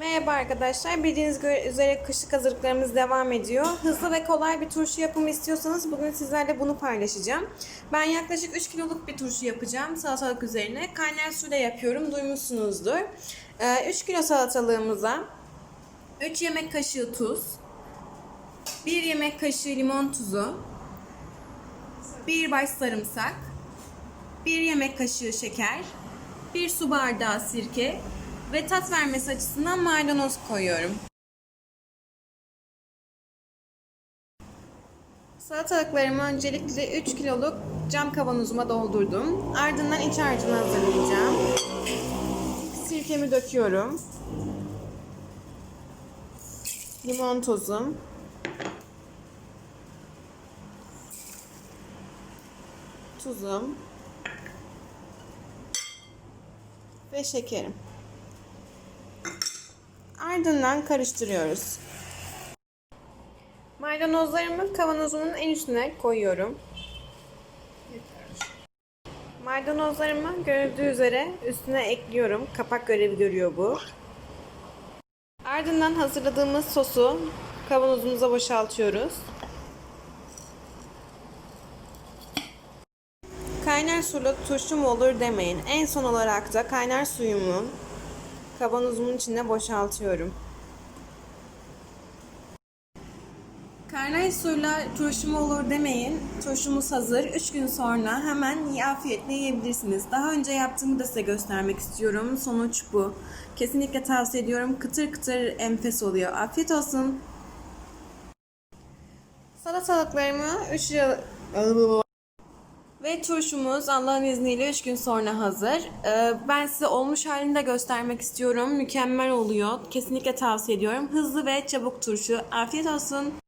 Merhaba arkadaşlar. Bildiğiniz üzere kışlık hazırlıklarımız devam ediyor. Hızlı ve kolay bir turşu yapımı istiyorsanız bugün sizlerle bunu paylaşacağım. Ben yaklaşık 3 kiloluk bir turşu yapacağım salatalık üzerine. Kaynar suyla yapıyorum. Duymuşsunuzdur. Ee, 3 kilo salatalığımıza 3 yemek kaşığı tuz, 1 yemek kaşığı limon tuzu, 1 baş sarımsak, 1 yemek kaşığı şeker, 1 su bardağı sirke ve tat vermesi açısından maydanoz koyuyorum. Salatalıklarımı öncelikle 3 kiloluk cam kavanozuma doldurdum. Ardından iç harcını hazırlayacağım. Sirkemi döküyorum. Limon tozum. Tuzum. Ve şekerim. Ardından karıştırıyoruz. Maydanozlarımı kavanozumun en üstüne koyuyorum. Maydanozlarımı görüldüğü üzere üstüne ekliyorum. Kapak görevi görüyor bu. Ardından hazırladığımız sosu kavanozumuza boşaltıyoruz. Kaynar suyla turşu mu olur demeyin. En son olarak da kaynar suyumu kavanozumun içine boşaltıyorum. Kaynar suyla turşu mu olur demeyin. Turşumuz hazır. 3 gün sonra hemen afiyetle yiyebilirsiniz. Daha önce yaptığımı da size göstermek istiyorum. Sonuç bu. Kesinlikle tavsiye ediyorum. Kıtır kıtır enfes oluyor. Afiyet olsun. Salatalıklarımı 3 ve turşumuz Allah'ın izniyle 3 gün sonra hazır. Ee, Ben size olmuş halini de göstermek istiyorum. Mükemmel oluyor. Kesinlikle tavsiye ediyorum. Hızlı ve çabuk turşu. Afiyet olsun.